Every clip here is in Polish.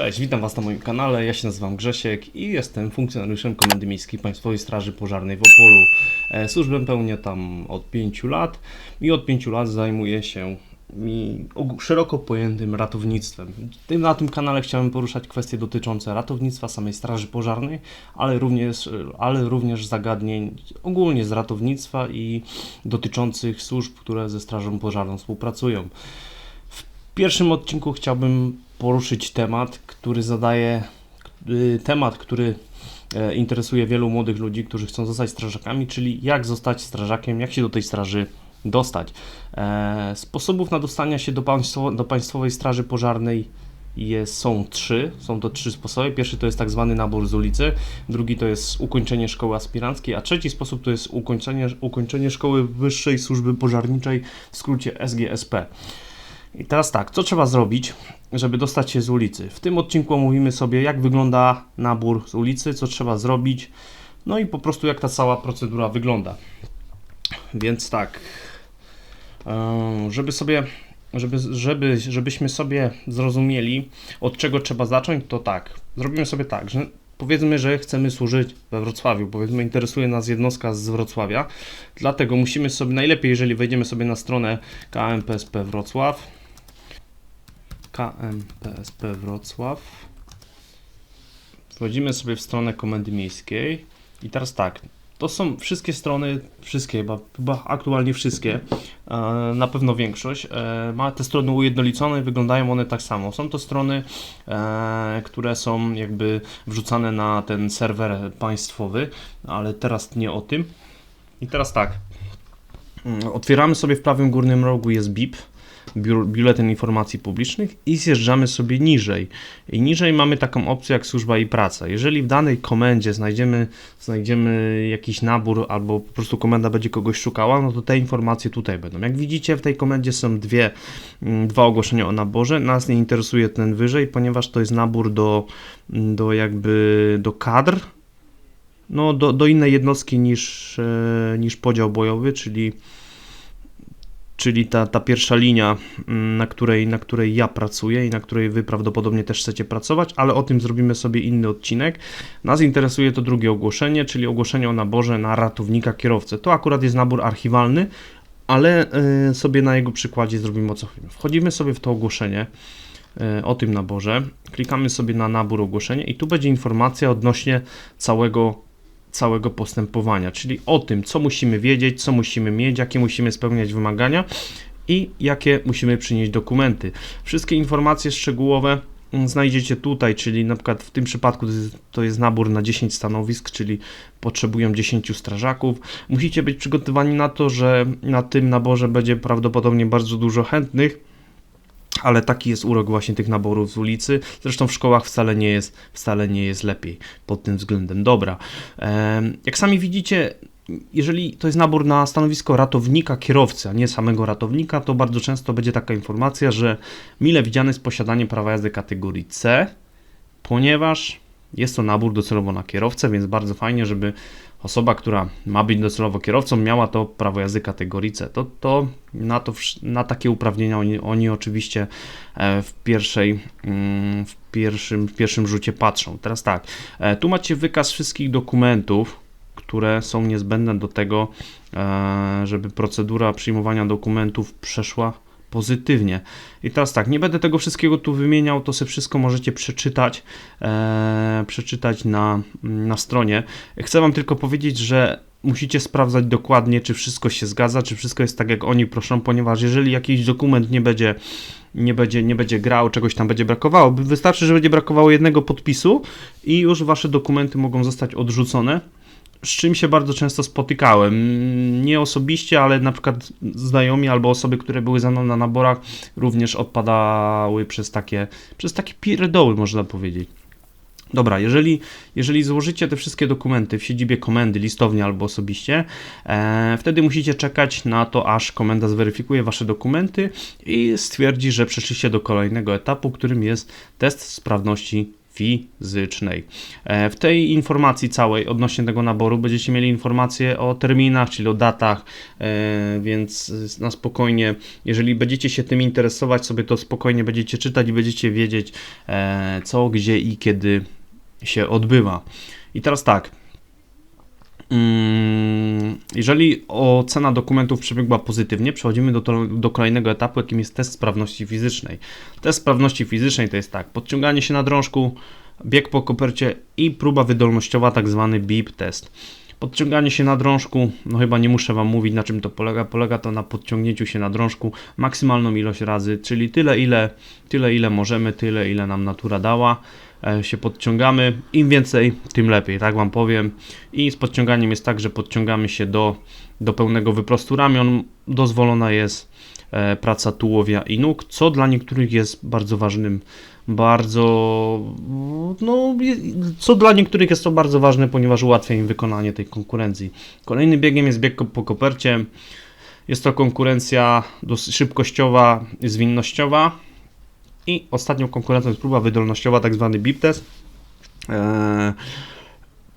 Cześć, witam Was na moim kanale. Ja się nazywam Grzesiek i jestem funkcjonariuszem Komendy Miejskiej Państwowej Straży Pożarnej w Opolu. E, Służbę pełnię tam od 5 lat i od 5 lat zajmuję się szeroko pojętym ratownictwem. Na tym kanale chciałem poruszać kwestie dotyczące ratownictwa samej Straży Pożarnej, ale również, ale również zagadnień ogólnie z ratownictwa i dotyczących służb, które ze Strażą Pożarną współpracują. W pierwszym odcinku chciałbym poruszyć temat, który zadaje y, temat, który e, interesuje wielu młodych ludzi, którzy chcą zostać strażakami, czyli jak zostać strażakiem, jak się do tej straży dostać. E, Sposobów na dostania się do, państwo, do Państwowej Straży Pożarnej jest, są trzy. Są to trzy sposoby. Pierwszy to jest tak zwany nabór z ulicy, drugi to jest ukończenie szkoły aspiranckiej, a trzeci sposób to jest ukończenie, ukończenie szkoły wyższej służby pożarniczej, w skrócie SGSP. I teraz tak, co trzeba zrobić, żeby dostać się z ulicy? W tym odcinku omówimy sobie, jak wygląda nabór z ulicy, co trzeba zrobić, no i po prostu jak ta cała procedura wygląda. Więc tak, żeby sobie, żeby, żeby, żebyśmy sobie zrozumieli, od czego trzeba zacząć, to tak, zrobimy sobie tak, że powiedzmy, że chcemy służyć we Wrocławiu, powiedzmy, interesuje nas jednostka z Wrocławia, dlatego musimy sobie, najlepiej, jeżeli wejdziemy sobie na stronę KMPSP Wrocław, KMPSP Wrocław. Wchodzimy sobie w stronę Komendy Miejskiej i teraz tak, to są wszystkie strony, wszystkie chyba, chyba aktualnie wszystkie, e, na pewno większość, e, ma te strony ujednolicone i wyglądają one tak samo. Są to strony, e, które są jakby wrzucane na ten serwer państwowy, ale teraz nie o tym. I teraz tak, Mm, Otwieramy sobie w prawym górnym rogu jest BIP, Biuletyn Informacji Publicznych i zjeżdżamy sobie niżej. I niżej mamy taką opcję jak służba i praca. Jeżeli w danej komendzie znajdziemy, znajdziemy jakiś nabór albo po prostu komenda będzie kogoś szukała, no to te informacje tutaj będą. Jak widzicie w tej komendzie są dwie, mm, dwa ogłoszenia o naborze. Nas nie interesuje ten wyżej, ponieważ to jest nabór do, do jakby do kadr, no, do, do innej jednostki niż, e, niż podział bojowy, czyli, czyli ta, ta pierwsza linia, mm, na której, na której ja pracuję i na której wy prawdopodobnie też chcecie pracować, ale o tym zrobimy sobie inny odcinek. Nas interesuje to drugie ogłoszenie, czyli ogłoszenie o naborze na ratownika kierowcę. To akurat jest nabór archiwalny, ale e, sobie na jego przykładzie zrobimy o co chodzi. Wchodzimy sobie w to ogłoszenie e, o tym naborze, klikamy sobie na nabór ogłoszenia i tu będzie informacja odnośnie całego całego postępowania, czyli o tym, co musimy wiedzieć, co musimy mieć, jakie musimy spełniać wymagania i jakie musimy przynieść dokumenty. Wszystkie informacje szczegółowe znajdziecie tutaj, czyli na przykład w tym przypadku to jest nabór na 10 stanowisk, czyli potrzebują 10 strażaków. Musicie być przygotowani na to, że na tym naborze będzie prawdopodobnie bardzo dużo chętnych, ale taki jest urok właśnie tych naborów z ulicy. Zresztą w szkołach wcale nie jest, wcale nie jest lepiej pod tym względem. Dobra. Jak sami widzicie, jeżeli to jest nabór na stanowisko ratownika, kierowcy, a nie samego ratownika, to bardzo często będzie taka informacja, że mile widziane jest posiadanie prawa jazdy kategorii C, ponieważ jest to nabór docelowo na kierowcę, więc bardzo fajnie, żeby osoba, która ma być docelowo kierowcą, miała to prawo jazdy kategorii C. To, to na, to na takie uprawnienia oni, oni oczywiście e, w pierwszej, mm, w pierwszym, w pierwszym rzucie patrzą. Teraz tak, e, tu macie wykaz wszystkich dokumentów, które są niezbędne do tego, e, żeby procedura przyjmowania dokumentów przeszła pozytywnie. I teraz tak, nie będę tego wszystkiego tu wymieniał, to sobie wszystko możecie przeczytać, e, przeczytać na, na stronie. Chcę Wam tylko powiedzieć, że musicie sprawdzać dokładnie, czy wszystko się zgadza, czy wszystko jest tak, jak oni proszą, ponieważ jeżeli jakiś dokument nie będzie, nie będzie, nie będzie grał, czegoś tam będzie brakowało, wystarczy, że będzie brakowało jednego podpisu i już Wasze dokumenty mogą zostać odrzucone z czym się bardzo często spotykałem. Nie osobiście, ale na przykład znajomi albo osoby, które były ze mną na naborach, również odpadały przez takie, przez takie pierdoły, można powiedzieć. Dobra, jeżeli, jeżeli złożycie te wszystkie dokumenty w siedzibie komendy, listownie albo osobiście, e, wtedy musicie czekać na to, aż komenda zweryfikuje wasze dokumenty i stwierdzi, że przeszliście do kolejnego etapu, którym jest test sprawności fizycznej. E, W tej informacji całej odnośnie tego naboru będziecie mieli informacje o terminach, czyli o datach, e, więc na spokojnie, jeżeli będziecie się tym interesować, sobie to spokojnie będziecie czytać i będziecie wiedzieć e, co, gdzie i kiedy się odbywa. I teraz tak. Mm, Jeżeli ocena dokumentów przebiegła pozytywnie, przechodzimy do, do kolejnego etapu, jakim jest test sprawności fizycznej. Test sprawności fizycznej to jest tak, podciąganie się na drążku, bieg po kopercie i próba wydolnościowa, tak zwany BIP test. Podciąganie się na drążku, no chyba nie muszę Wam mówić na czym to polega. Polega to na podciągnięciu się na drążku maksymalną ilość razy, czyli tyle ile, tyle ile możemy, tyle ile nam natura dała. E, się podciągamy. Im więcej, tym lepiej, tak Wam powiem. I z podciąganiem jest tak, że podciągamy się do, do pełnego wyprostu ramion. Dozwolona jest praca tułowia i nóg, co dla niektórych jest bardzo ważnym, bardzo, no, co dla niektórych jest to bardzo ważne, ponieważ ułatwia im wykonanie tej konkurencji. Kolejnym biegiem jest bieg po kopercie. Jest to konkurencja dosyć szybkościowa, zwinnościowa. I ostatnią konkurencją jest próba wydolnościowa, tak zwany BIP test. Eee,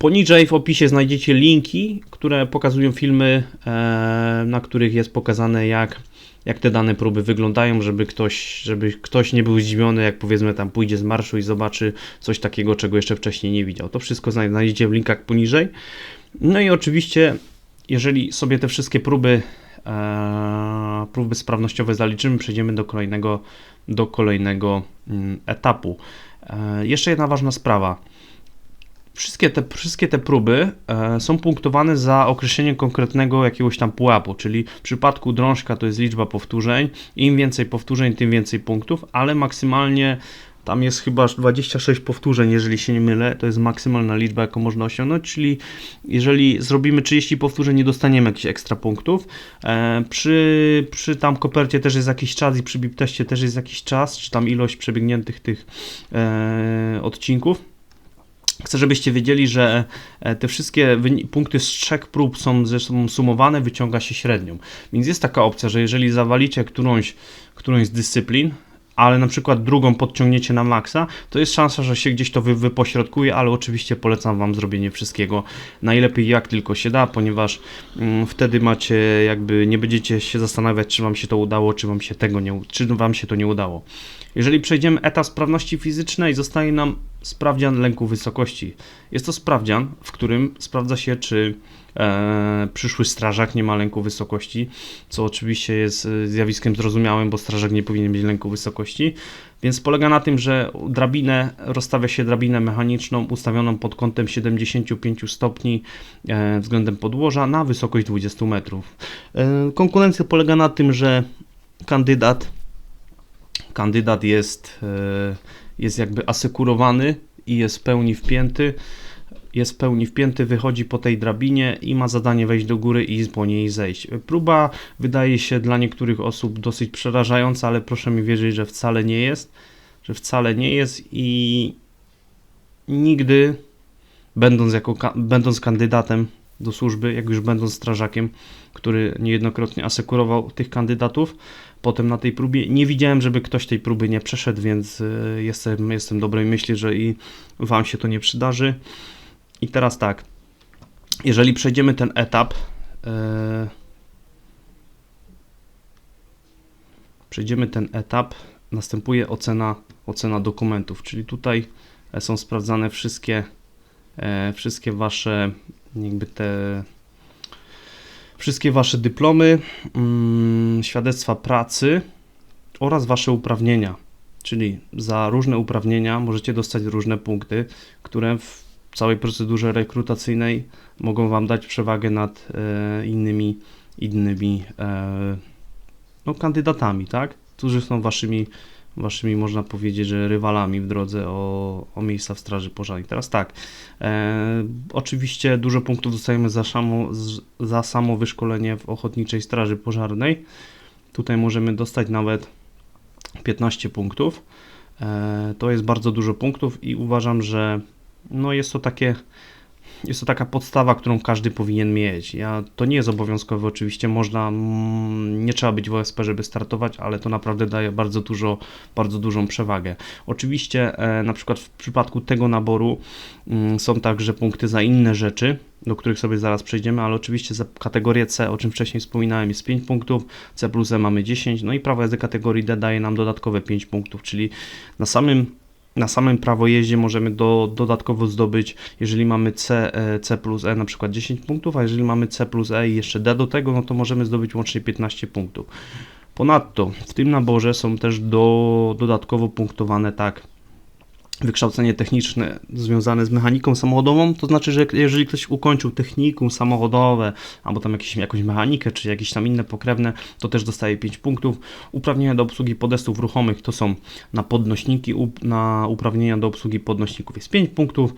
Poniżej w opisie znajdziecie linki, które pokazują filmy, e, na których jest pokazane jak, jak te dane próby wyglądają, żeby ktoś, żeby ktoś nie był zdziwiony, jak powiedzmy tam pójdzie z marszu i zobaczy coś takiego, czego jeszcze wcześniej nie widział. To wszystko znaj- znajdziecie w linkach poniżej. No i oczywiście, jeżeli sobie te wszystkie próby, e, próby sprawnościowe zaliczymy, przejdziemy do kolejnego, do kolejnego mm, etapu. E, jeszcze jedna ważna sprawa. Wszystkie te, wszystkie te próby e, są punktowane za określenie konkretnego jakiegoś tam pułapu, czyli w przypadku drążka to jest liczba powtórzeń. Im więcej powtórzeń, tym więcej punktów, ale maksymalnie tam jest chyba aż 26 powtórzeń, jeżeli się nie mylę, to jest maksymalna liczba, jaką można osiągnąć, czyli jeżeli zrobimy 30 powtórzeń, nie dostaniemy jakichś ekstra punktów. E, przy, przy tam kopercie też jest jakiś czas i przy bip teście też jest jakiś czas, czy tam ilość przebiegniętych tych e, odcinków. Chcę, żebyście wiedzieli, że e, te wszystkie punkty z trzech prób są ze sobą sumowane, wyciąga się średnią. Więc jest taka opcja, że jeżeli zawalicie którąś, którąś z dyscyplin, ale na przykład drugą podciągniecie na maksa, to jest szansa, że się gdzieś to wy, wypośrodkuje, ale oczywiście polecam Wam zrobienie wszystkiego najlepiej jak tylko się da, ponieważ mm, wtedy macie jakby nie będziecie się zastanawiać, czy Wam się to udało, czy Wam się tego nie, czy Wam się to nie udało. Jeżeli przejdziemy etap sprawności fizycznej, zostaje nam sprawdzian lęku wysokości. Jest to sprawdzian, w którym sprawdza się, czy e, przyszły strażak nie ma lęku wysokości, co oczywiście jest e, zjawiskiem zrozumiałym, bo strażak nie powinien mieć lęku wysokości. Więc polega na tym, że drabinę rozstawia się drabinę mechaniczną ustawioną pod kątem 75 stopni e, względem podłoża na wysokość 20 metrów. E, konkurencja polega na tym, że kandydat kandydat jest, e, jest jakby asekurowany i jest w pełni wpięty. Jest w pełni wpięty, wychodzi po tej drabinie i ma zadanie wejść do góry i po niej zejść. Próba wydaje się dla niektórych osób dosyć przerażająca, ale proszę mi wierzyć, że wcale nie jest. Że wcale nie jest i nigdy, będąc, jako, będąc kandydatem do służby, jak już będąc strażakiem, który niejednokrotnie asekurował tych kandydatów, potem na tej próbie. Nie widziałem, żeby ktoś tej próby nie przeszedł, więc y, jestem, jestem dobrej myśli, że i Wam się to nie przydarzy. I teraz tak, jeżeli przejdziemy ten etap, y, przejdziemy ten etap, następuje ocena, ocena dokumentów, czyli tutaj e, są sprawdzane wszystkie, e, wszystkie Wasze jakby te wszystkie Wasze dyplomy, mm, świadectwa pracy oraz Wasze uprawnienia. Czyli za różne uprawnienia możecie dostać różne punkty, które w całej procedurze rekrutacyjnej mogą Wam dać przewagę nad e, innymi, innymi e, no, kandydatami, tak? Którzy są Waszymi, waszymi, można powiedzieć, że rywalami w drodze o, o miejsca w Straży Pożarnej. Teraz tak, E, oczywiście dużo punktów dostajemy za za samo wyszkolenie w Ochotniczej Straży Pożarnej. Tutaj możemy dostać nawet 15 punktów. E, to jest bardzo dużo punktów i uważam, że no jest to takie jest to taka podstawa, którą każdy powinien mieć. Ja, to nie jest obowiązkowe, oczywiście można, mm, nie trzeba być w OSP, żeby startować, ale to naprawdę daje bardzo dużo, bardzo dużą przewagę. Oczywiście e, na przykład w przypadku tego naboru mm, są także punkty za inne rzeczy, do których sobie zaraz przejdziemy, ale oczywiście za kategorię C, o czym wcześniej wspominałem, jest 5 punktów, C plus E mamy 10, no i prawo jazdy kategorii D daje nam dodatkowe 5 punktów, czyli na samym na samym prawo jeździe możemy do, dodatkowo zdobyć, jeżeli mamy C, e, C plus E na przykład 10 punktów, a jeżeli mamy C plus E i jeszcze D do tego, no to możemy zdobyć łącznie 15 punktów. Ponadto w tym naborze są też do, dodatkowo punktowane tak wykształcenie techniczne związane z mechaniką samochodową, to znaczy, że jeżeli ktoś ukończył technikum samochodowe, albo tam jakieś, jakąś mechanikę, czy jakieś tam inne pokrewne, to też dostaje 5 punktów. Uprawnienia do obsługi podestów ruchomych to są na podnośniki, na uprawnienia do obsługi podnośników jest 5 punktów,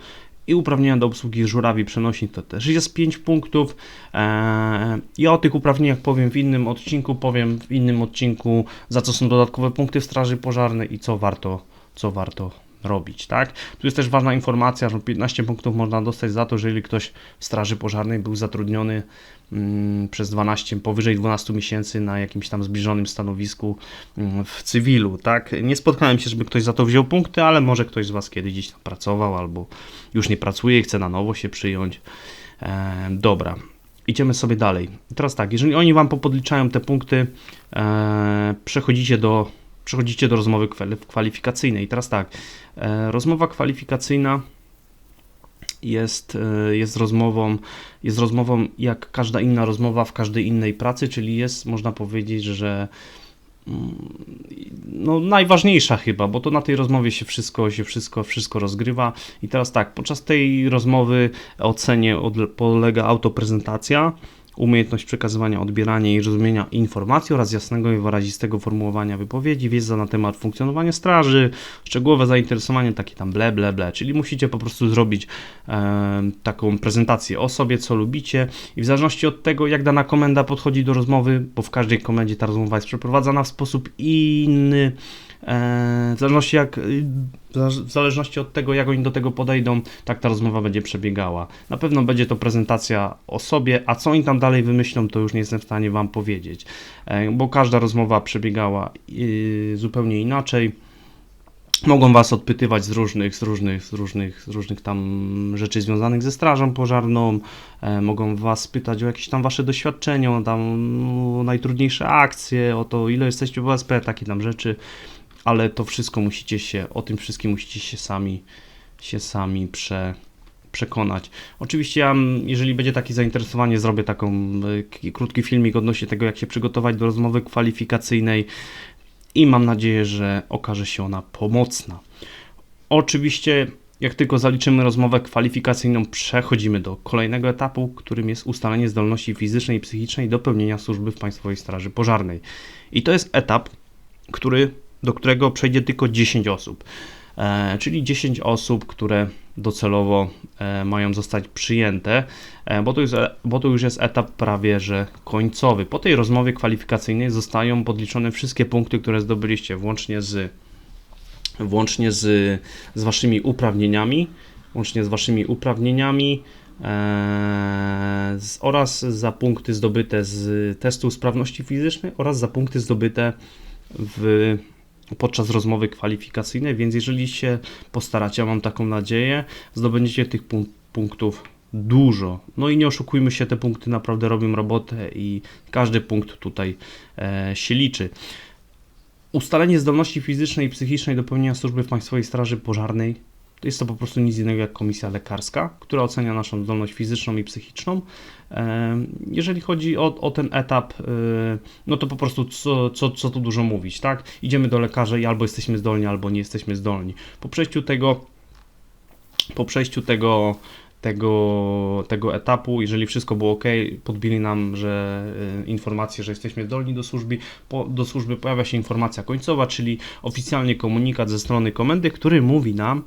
i uprawnienia do obsługi żurawi przenośni to też jest 5 punktów. Eee, ja o tych uprawnieniach powiem w innym odcinku, powiem w innym odcinku, za co są dodatkowe punkty w Straży Pożarnej i co warto, co warto robić, tak? Tu jest też ważna informacja, że 15 punktów można dostać za to, że jeżeli ktoś w Straży Pożarnej był zatrudniony mm, przez 12, powyżej 12 miesięcy na jakimś tam zbliżonym stanowisku mm, w cywilu, tak? Nie spotkałem się, żeby ktoś za to wziął punkty, ale może ktoś z Was kiedyś gdzieś tam pracował albo już nie pracuje i chce na nowo się przyjąć. E, dobra, idziemy sobie dalej. Teraz tak, jeżeli oni Wam popodliczają te punkty, e, przechodzicie do przechodzicie do rozmowy kwalifikacyjnej. Teraz tak, e, rozmowa kwalifikacyjna jest, e, jest, rozmową, jest rozmową jak każda inna rozmowa w każdej innej pracy, czyli jest, można powiedzieć, że mm, no, najważniejsza chyba, bo to na tej rozmowie się wszystko, się wszystko, wszystko rozgrywa. I teraz tak, podczas tej rozmowy ocenie polega autoprezentacja umiejętność przekazywania, odbierania i rozumienia informacji oraz jasnego i wyrazistego formułowania wypowiedzi, wiedza na temat funkcjonowania straży, szczegółowe zainteresowanie, takie tam ble, ble, ble, czyli musicie po prostu zrobić e, taką prezentację o sobie, co lubicie. I w zależności od tego, jak dana komenda podchodzi do rozmowy, bo w każdej komendzie ta rozmowa jest przeprowadzana w sposób inny, w zależności jak w zależności od tego, jak oni do tego podejdą, tak ta rozmowa będzie przebiegała. Na pewno będzie to prezentacja o sobie, a co oni tam dalej wymyślą, to już nie jestem w stanie Wam powiedzieć, e, bo każda rozmowa przebiegała e, zupełnie inaczej. Mogą Was odpytywać z różnych, z różnych, z różnych, z różnych tam rzeczy związanych ze strażą pożarną, e, mogą Was pytać o jakieś tam Wasze doświadczenia, o tam najtrudniejsze akcje, o to ile jesteście w OSP, takie tam rzeczy ale to wszystko musicie się, o tym wszystkim musicie się sami, się sami prze, przekonać. Oczywiście ja, jeżeli będzie takie zainteresowanie, zrobię taką krótki filmik odnośnie tego, jak się przygotować do rozmowy kwalifikacyjnej i mam nadzieję, że okaże się ona pomocna. Oczywiście, jak tylko zaliczymy rozmowę kwalifikacyjną, przechodzimy do kolejnego etapu, którym jest ustalenie zdolności fizycznej i psychicznej do pełnienia służby w Państwowej Straży Pożarnej. I to jest etap, który do którego przejdzie tylko 10 osób. E, czyli 10 osób, które docelowo e, mają zostać przyjęte, e, bo to, jest, bo to już jest etap prawie że końcowy. Po tej rozmowie kwalifikacyjnej zostają podliczone wszystkie punkty, które zdobyliście, włącznie z, włącznie z, z waszymi uprawnieniami, łącznie z waszymi uprawnieniami oraz za punkty zdobyte z testu sprawności fizycznej oraz za punkty zdobyte w podczas rozmowy kwalifikacyjnej, więc jeżeli się postaracie, mam taką nadzieję, zdobędziecie tych punktów dużo. No i nie oszukujmy się, te punkty naprawdę robią robotę i każdy punkt tutaj e, się liczy. Ustalenie zdolności fizycznej i psychicznej do pełnienia służby w Państwowej Straży Pożarnej jest to po prostu nic innego jak komisja lekarska, która ocenia naszą zdolność fizyczną i psychiczną. Jeżeli chodzi o, o ten etap, e, no to po prostu co, co, co tu dużo mówić, tak? Idziemy do lekarza i albo jesteśmy zdolni, albo nie jesteśmy zdolni. Po przejściu tego, po przejściu tego, tego, tego etapu, jeżeli wszystko było ok, podbili nam, że y, informację, że jesteśmy zdolni do służby, po, do służby pojawia się informacja końcowa, czyli oficjalnie komunikat ze strony komendy, który mówi nam,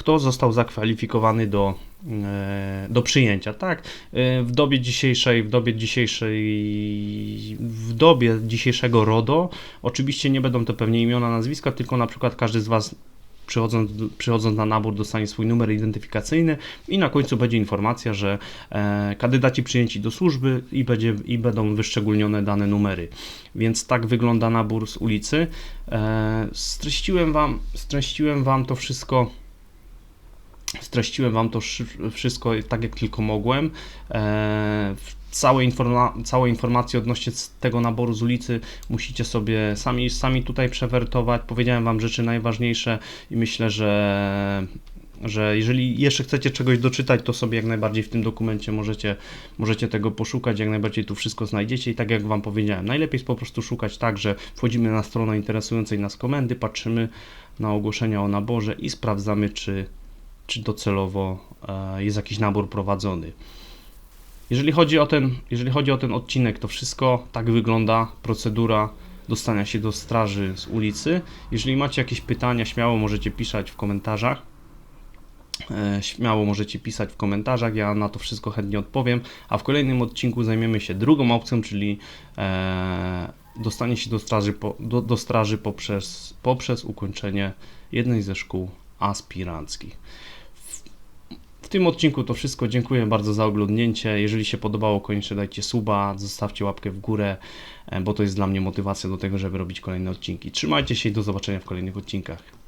kto został zakwalifikowany do, e, do przyjęcia. Tak, e, w dobie dzisiejszej, w dobie dzisiejszej, w dobie dzisiejszego RODO, oczywiście nie będą to pewnie imiona, nazwiska, tylko na przykład każdy z Was przychodząc, przychodząc na nabór dostanie swój numer identyfikacyjny i na końcu będzie informacja, że e, kandydaci przyjęci do służby i, będzie, i będą wyszczególnione dane numery. Więc tak wygląda nabór z ulicy. Streściłem, wam, streściłem Wam to wszystko streściłem Wam to szy- wszystko tak, jak tylko mogłem. E, całe, informa- całe informacje odnośnie tego naboru z ulicy musicie sobie sami, sami tutaj przewertować. Powiedziałem Wam rzeczy najważniejsze i myślę, że że jeżeli jeszcze chcecie czegoś doczytać, to sobie jak najbardziej w tym dokumencie możecie, możecie tego poszukać, jak najbardziej tu wszystko znajdziecie i tak jak Wam powiedziałem, najlepiej jest po prostu szukać tak, że wchodzimy na stronę interesującej nas komendy, patrzymy na ogłoszenia o naborze i sprawdzamy, czy, czy docelowo e, jest jakiś nabór prowadzony. Jeżeli chodzi, o ten, jeżeli chodzi o ten odcinek, to wszystko tak wygląda procedura dostania się do straży z ulicy. Jeżeli macie jakieś pytania, śmiało możecie pisać w komentarzach. E, Śmiało możecie pisać w komentarzach, ja na to wszystko chętnie odpowiem. A w kolejnym odcinku zajmiemy się drugą opcją, czyli e, dostanie się do straży, po, do, do straży poprzez, poprzez ukończenie jednej ze szkół aspiranckich. Tym odcinku to wszystko. Dziękuję bardzo za oglądnięcie. Jeżeli się podobało, koniecznie dajcie suba, zostawcie łapkę w górę, e, bo to jest dla mnie motywacja do tego, żeby robić kolejne odcinki. Trzymajcie się i do zobaczenia w kolejnych odcinkach.